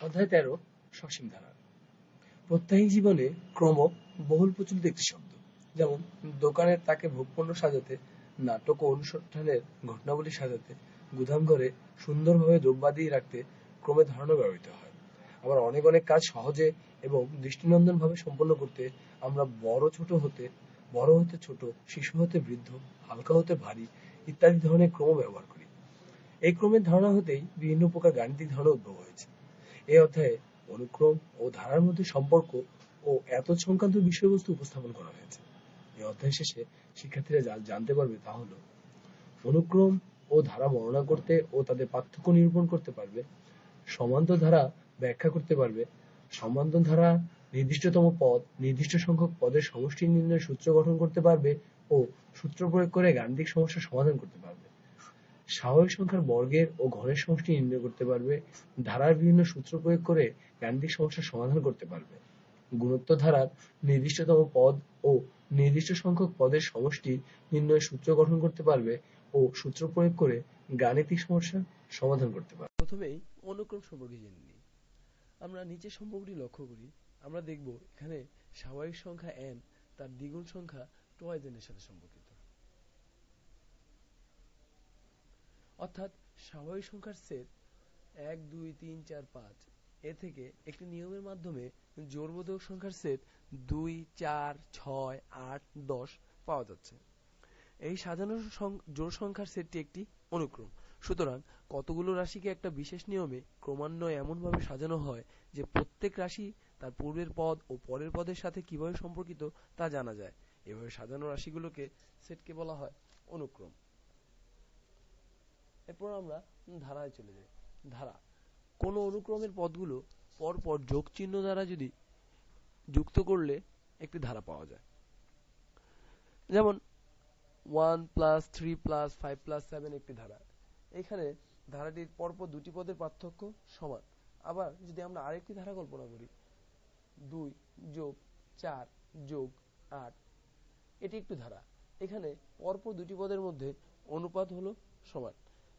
অধ্যায় তেরো, সসীম ধারা। প্রত্যাহিক জীবনে ক্রম বহুল প্রচলিত একটি শব্দ, যেমন দোকানের তাকে ভোগপণ্য সাজাতে, নাটক ও অনুষ্ঠানের ঘটনাবলী সাজাতে গুদাম ঘরে সুন্দরভাবে দ্রব্যাদি রাখতে ক্রমে ধারণা ব্যবহৃত হয়। আবার অনেক অনেক কাজ সহজে এবং দৃষ্টিনন্দন ভাবে সম্পন্ন করতে আমরা বড় ছোট হতে, বড় হতে ছোট, শিশু হতে বৃদ্ধ, হালকা হতে ভারী ইত্যাদি ধরনের ক্রম ব্যবহার করি। এই ক্রমের ধারণা হতেই বিভিন্ন প্রকার গাণিতিক ধারণা উদ্ভব হয়েছে। এই অধ্যায়ে অনুক্রম ও ধারার মধ্যে সম্পর্ক ও এত সংক্রান্ত বিষয়বস্তু উপস্থাপন করা হয়েছে। এই অধ্যায় শেষে শিক্ষার্থীরা যা জানতে পারবে তা হলো, অনুক্রম ও ধারা বর্ণনা করতে ও তাদের পার্থক্য নিরূপণ করতে পারবে, সমান্তর ধারা ব্যাখ্যা করতে পারবে, সমান্তর ধারা নির্দিষ্টতম পদ, নির্দিষ্ট সংখ্যক পদের সমষ্টি নির্ণয়ের সূত্র গঠন করতে পারবে ও সূত্র প্রয়োগ করে গাণিতিক সমস্যার সমাধান করতে পারবে। স্বাভাবিক সংখ্যার বর্গের ও ঘনের সমষ্টি নির্ণয় করতে পারবে, ধারার বিভিন্ন সূত্র প্রয়োগ করে গাণিতিক সমস্যার সমাধান করতে পারবে। গুণোত্তর ধারার নির্দিষ্টতম পদ ও নির্দিষ্ট সংখ্যক পদের সমষ্টি নির্ণয়ের সূত্র গঠন করতে পারবে ও সূত্র প্রয়োগ করে গাণিতিক সমস্যার সমাধান করতে পারবে। প্রথমেই অনুক্রম সম্পর্কে জেনে নিই। আমরা নিচের সম্পর্কটি লক্ষ্য করি। আমরা দেখব এখানে স্বাভাবিক সংখ্যা n তার দ্বিগুণ সংখ্যা এর সাথে সম্পর্কিত। অর্থাৎ স্বাভাবিক সংখ্যার সেট এক, দুই, তিন, চার, পাঁচ। এ থেকে একটি নিয়মের মাধ্যমে জোড়বোধক সংখ্যার সেট দুই, চার, ছয়, আট, দশ পাওয়া যাচ্ছে। এই সাজানো জোড় সংখ্যার সেটটি একটি অনুক্রম। সুতরাং কতগুলো রাশিকে একটা বিশেষ নিয়মে ক্রমান্বয়ে এমনভাবে সাজানো হয় যে প্রত্যেক রাশি তার পূর্বের পদ ও পরের পদের সাথে কীভাবে সম্পর্কিত তা জানা যায়। এভাবে সাজানো রাশিগুলোকে সেটকে বলা হয় অনুক্রম। এরপর আমরা ধারায় চলে যাই। ধারা। কোন অনুক্রমের পদগুলো পরপর যোগ চিহ্ন দ্বারা যদি যুক্ত করলে একটি ধারা পাওয়া যায়। যেমন one plus three plus five plus seven একটি ধারা। এখানে ধারাটির পরপর দুটি পদের পার্থক্য সমান। আবার যদি আমরা আরেকটি ধারা কল্পনা করি, দুই যোগ চার যোগ আট, এটি একটি ধারা। এখানে পরপর দুটি পদের মধ্যে অনুপাত হলো সমান।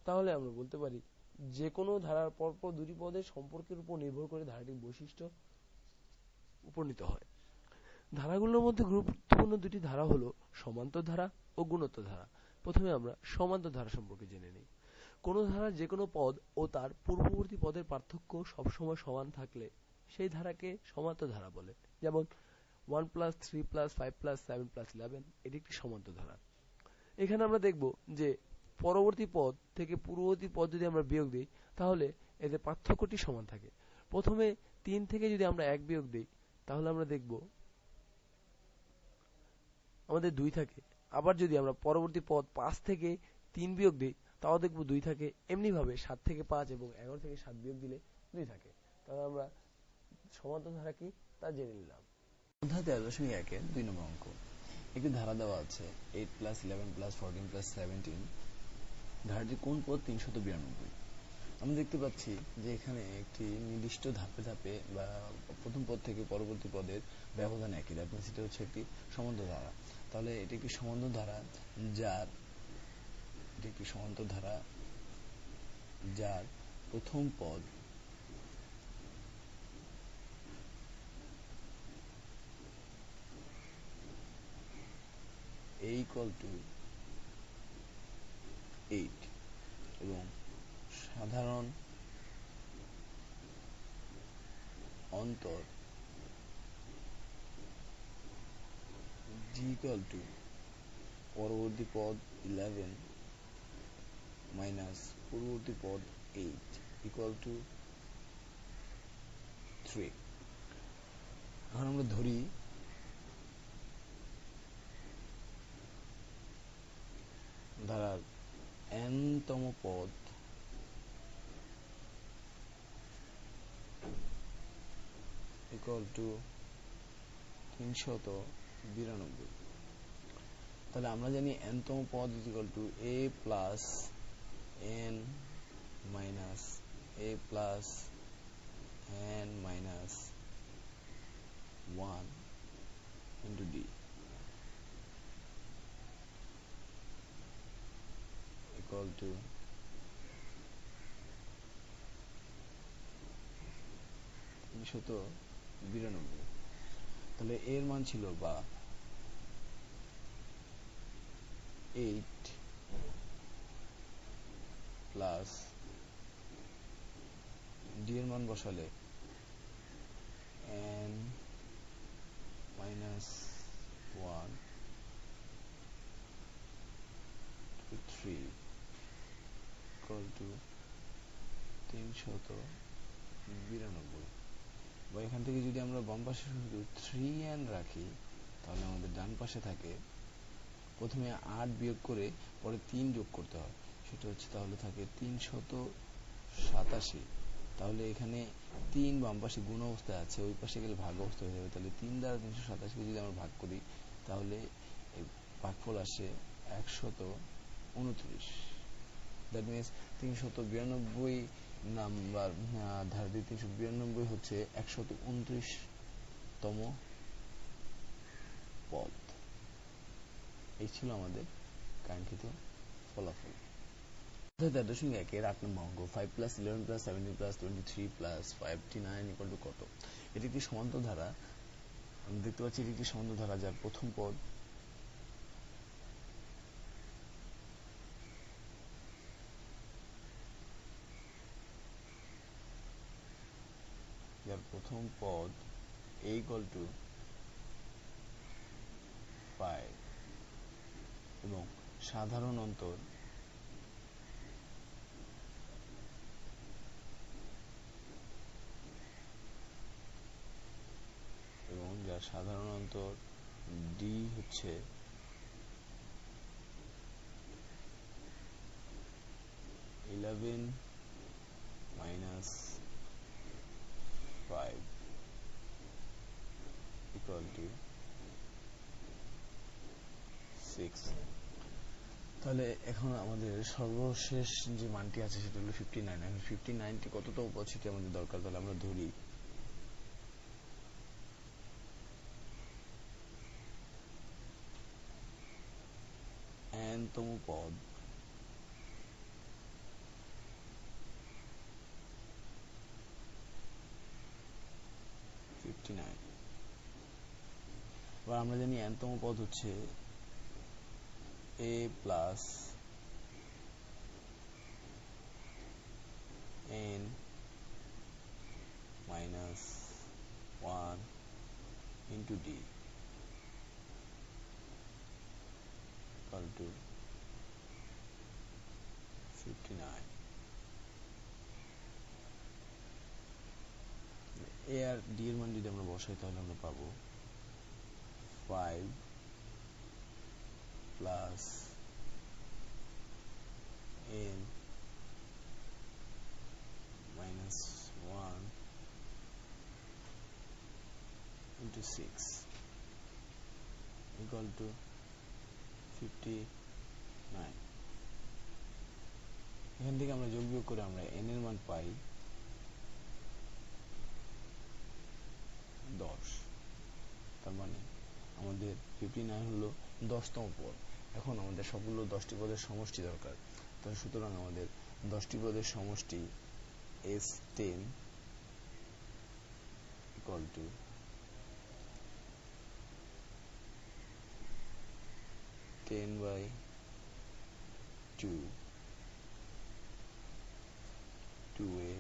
তাহলে আমরা বলতে পারি যে কোনো ধারার পরপর দুটি পদের সম্পর্কের উপর নির্ভর করে ধারাটির বৈশিষ্ট্য উপনীত হয়। ধারাগুলোর মধ্যে গুরুত্বপূর্ণ দুটি ধারা হলো সমান্তর ধারা ও গুণোত্তর ধারা। প্রথমে আমরা সমান্তর ধারা সম্পর্কে জেনে নিই। কোন ধারার যে কোনো পদ ও তার পূর্ববর্তী পদের পার্থক্য সবসময় সমান থাকলে সেই ধারাকে সমান্তর ধারা বলে। যেমন one plus three plus five plus seven plus eleven, এটি একটি সমান্তর ধারা। এখানে আমরা দেখব যে পরবর্তী পদ থেকে পূর্ববর্তী পদ যদি আমরা বিয়োগ দিই, তাহলে এদের পার্থক্যটি সমান থাকে। প্রথমে তিন থেকে যদি আমরা এক বিয়োগ দিই, তাহলে আমরা দেখব আমাদের দুই থাকে। আবার যদি আমরা পরবর্তী পদ পাঁচ থেকে তিন বিয়োগ দিই, তাও দেখব দুই থাকে। এমনিভাবে সাত থেকে পাঁচ এবং এগারো থেকে সাত বিয়োগ দিলে দুই থাকে। তাহলে আমরা সমান্তর ধারা কি? তা জেনে নিলাম। অধ্যায় তেরো দশমিক একে দুই নম্বর অঙ্ক। একটি ধারা দেওয়া আছে eight plus eleven plus fourteen plus seventeen ধারাটির কোন পদ? তিনশত বিরানব্বই। আমরা দেখতে পাচ্ছি যে এখানে একটি নির্দিষ্ট ধাপে ধাপে বা প্রথম পদ থেকে পরবর্তী পদের ব্যবধান একই। দ্যাট এটা হচ্ছে একটি সমান্তর ধারা তাহলে এটি একটি সমান্তর ধারা যার, এটি একটি সমান্তর ধারা যার প্রথম পদ a equal to 8 এবং সাধারণ অন্তর equal to পরবর্তী পদ 11 মাইনাস পূর্ববর্তী পদ 8 equal to 3 এখন আমরা ধরি ধারার n তম পদ ইকুয়াল টু তিনশত বিরানব্বই। তাহলে আমরা জানি n তম পদ equal to a plus n minus a plus n minus one into d equal to তিনশত বিরানব্বই। তাহলে এর মান ছিল বা এইট প্লাস ডি এর মান বসালে N minus one three. Equal to তিনশত বিরানব্বই। বা এখান থেকে যদি আমরা বাম পাশে শুধু থ্রি এন রাখি, তাহলে আমাদের ডান পাশে থাকে, প্রথমে আট বিয়োগ করে পরে তিন যোগ করতে হয়। সেটা হচ্ছে তাহলে থাকে তিনশত সাতাশি। তাহলে এখানে তিন বাম পাশে গুণ অবস্থায় আছে, ওই পাশে গেলে ভাগ অবস্থা হয়ে যাবে। তাহলে তিন দ্বারা তিনশো সাতাশিকে যদি আমরা ভাগ করি, তাহলে ভাগফল আসে একশত উনত্রিশ। দ্যাট মিনস তিনশত বিরানব্বই নাম্বার ধার দিয়ে তিনশো বিরানব্বই হচ্ছে একশত তম পদ। এই ছিল আমাদের কাঙ্ক্ষিত ফলাফল। দশমিক একের আট নম্বর অঙ্ক five plus eleven plus seventeen plus twenty three plus fifty nine equal to কত? এটি একটি সমান্তর ধারা। দেখতে পাচ্ছি এটি একটি সমান্তর ধারা, যার প্রথম পদ যার প্রথম পদ a equal to 5 এবং সাধারণ অন্তর এবং যার সাধারণ অন্তর d হচ্ছে eleven minus five equal to 6 তাহলে এখন আমাদের সর্বশেষ যে মানটি আছে সেটা হলো 59 এখন 59 টি কততম পদ সেটি আমাদের দরকার? তাহলে আমরা ধরি। তম পদ। ফিফটি নাইন আমরা জানি n তম পদ হচ্ছে a plus n minus 1 into d equal to 59 A R D এর মান যদি আমরা বসাই, তাহলে আমরা পাবো 5 plus n minus 1 into 6 equal to 59 এখান থেকে আমরা যোগ বিয়োগ করে আমরা n এর মান পাই 10 তার মানে আমাদের 59 হলো দশতম পদ। এখন আমাদের সবগুলো দশটি পদের সমষ্টি দরকার। তাহলে সুতরাং আমাদের দশটি পদের সমষ্টি S ten equal to ten by two two A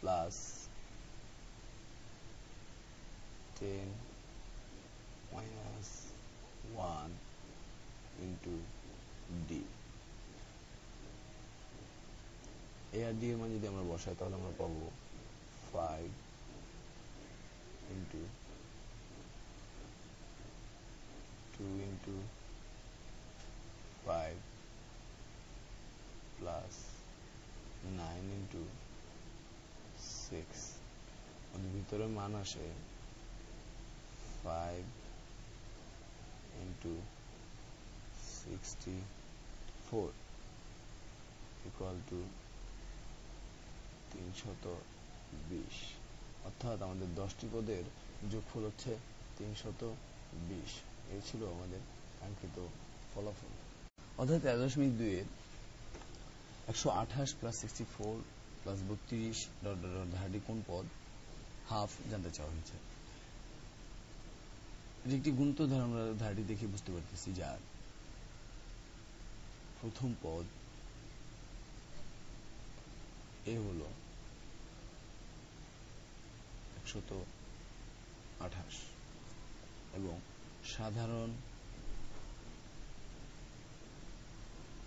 plus ten minus one into D A R D এর মান যদি আমরা বসাই, তাহলে আমরা পাবো five into two into five plus nine into six আমাদের ভিতরে মান আসে five into sixty four equal to তিনশত বিশ। অর্থাৎ আমাদের দশটি পদের যোগফল হচ্ছে তিনশত বিশ। এই ছিল আমাদের কাঙ্ক্ষিত ফলাফল। অর্থাৎ তেরো দশমিক দুইয়ের একশো আঠাশ প্লাস সিক্সটি ফোর প্লাস বত্রিশ ডট ডট ধারটি কোন পদ? হাফ জানতে চাওয়া হয়েছে। এটি একটি গুণিত ধারা আমরা ধারাটি দেখে বুঝতে পারতেছি যার। প্রথম পদ এ হলো একশত আঠাশ এবং সাধারণ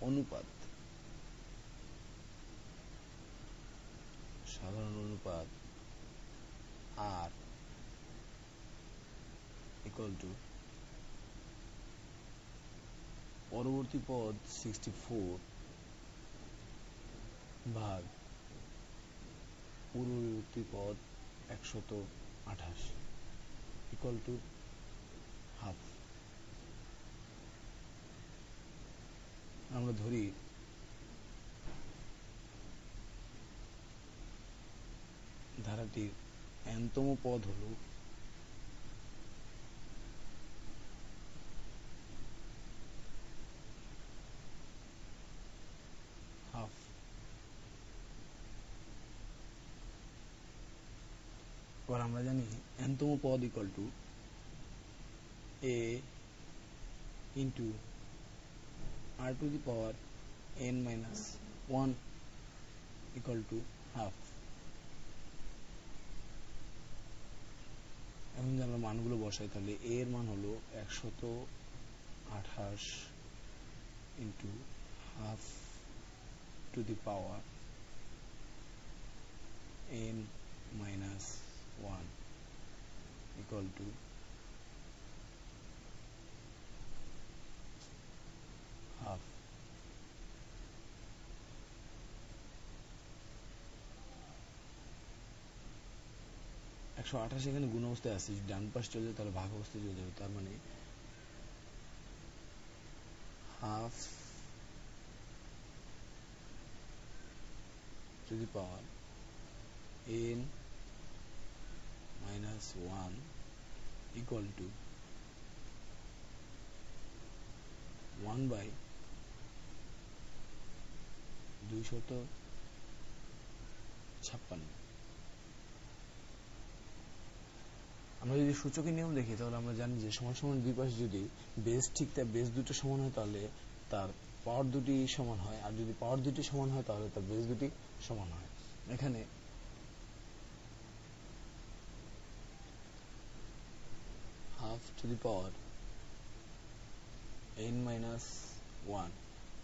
অনুপাত সাধারণ অনুপাত আর ইকুয়াল টু পরবর্তী পদ সিক্সটি ফোর ভাগ পূর্ববর্তী পদ একশত আঠাশ. ইকুয়াল টু হাফ আমরা ধরি ধারাটির এনতম পদ হল আমরা জানি এনতম পদ equal to A into r to the power n minus 1 equal to half. এখন যদি আমরা মানগুলো বসাই, তাহলে a এর মান হলো একশত আঠাশ into half to the power n minus one equal to half একশো আঠাশ এখানে গুণ অবস্থায় আছে, যদি ডান পাশ চলে যায় তাহলে ভাগ অবস্থায় চলে যাবে, তার মানে half to the power N minus one equal to one by দুইশত ছাপ্পান্ন আমরা যদি সূচকের নিয়ম দেখি, তাহলে আমরা জানি যে সমান সমান দুই পাশে যদি বেস ঠিক তার বেস দুটো সমান হয়, তাহলে তার পাওয়ার দুটি সমান হয়। আর যদি পাওয়ার দুটি সমান হয়, তাহলে তার বেস দুটি সমান হয়। এখানে to the power N minus one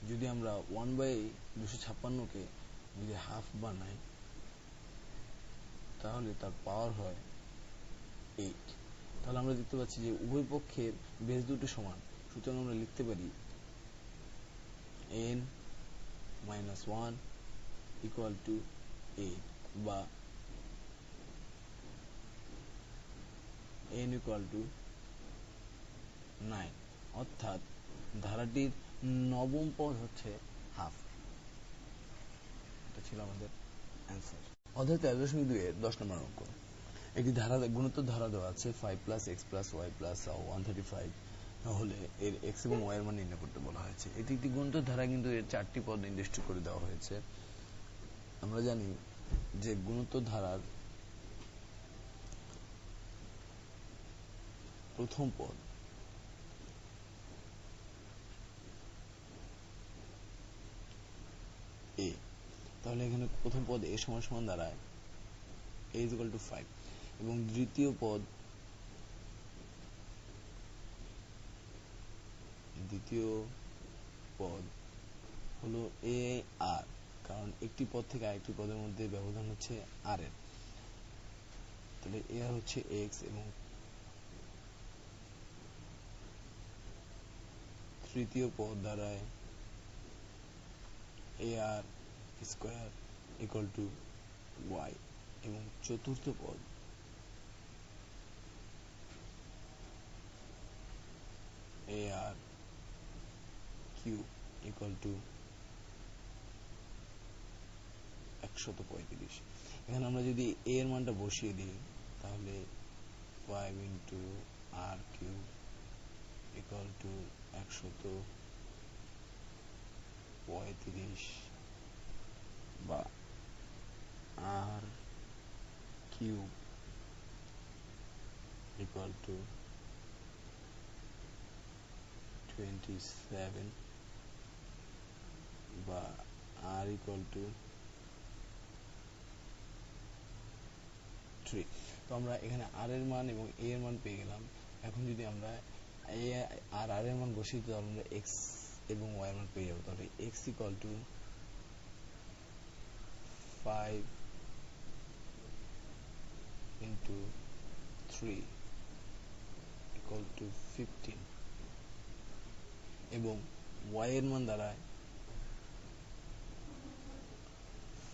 যদি আমরা ওয়ান বাই দুশো ছাপ্পান্নকে যদি হাফ বানাই, তাহলে তার পাওয়ার হয় এইট তাহলে আমরা দেখতে পাচ্ছি যে উভয় পক্ষের বেস দুটো সমান। সুতরাং আমরা লিখতে পারি N minus one equal to eight বা এন ইকুয়াল টু নাইন অর্থাৎ ধারাটির নবম পদ হচ্ছে হাফ। এটা ছিল আমাদের অ্যান্সার অধ্যায় তেরো দশমিক দুই এর দশ নম্বর অঙ্ক। একটি ধারা, গুণোত্তর ধারা দেওয়া আছে five plus X plus Y plus one thirty five হলে এর এক্স এবং ওয়াই এর মান নির্ণয় করতে বলা হয়েছে। এটি একটি গুণোত্তর ধারা, কিন্তু এর চারটি পদ নির্দিষ্ট করে দেওয়া হয়েছে। আমরা জানি যে গুণোত্তর ধারার প্রথম পদ এ তাহলে এখানে প্রথম পদ এ সমান সমান দাঁড়ায় এ ইজ টু ফাইভ এবং দ্বিতীয় পদ দ্বিতীয় পদ হলো এ আর কারণ একটি পদ থেকে আরেকটি পদের মধ্যে ব্যবধান হচ্ছে আর এর। তাহলে এ আর হচ্ছে এক্স এবং তৃতীয় পদ দ্বারায় R square equal to Y এবং চতুর্থ পদ। A R Q equal to একশত পঁয়ত্রিশ। এখানে আমরা যদি এ এর মানটা বসিয়ে দিই, তাহলে five into R Q equal to একশত পঁয়ত্রিশ বা আর কিউব equal to 27 বা r equal to 3 তো আমরা এখানে r এর মান এবং a এর মান পেয়ে গেলাম। এখন যদি আমরা আর r এর মান বসিয়ে দিই, তাহলে আমরা x এবং y এর মান পেয়ে যাবো তাহলে x equal to 5 into 3 equal to 15 এবং y এর মান দাঁড়ায়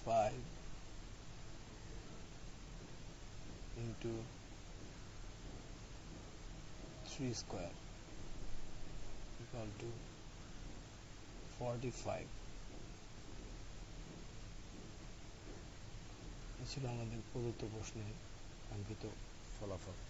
5 into 3 square equal to 45 এ ছিল আমাদের প্রদত্ত প্রশ্নের কাঙ্ক্ষিত ফলাফল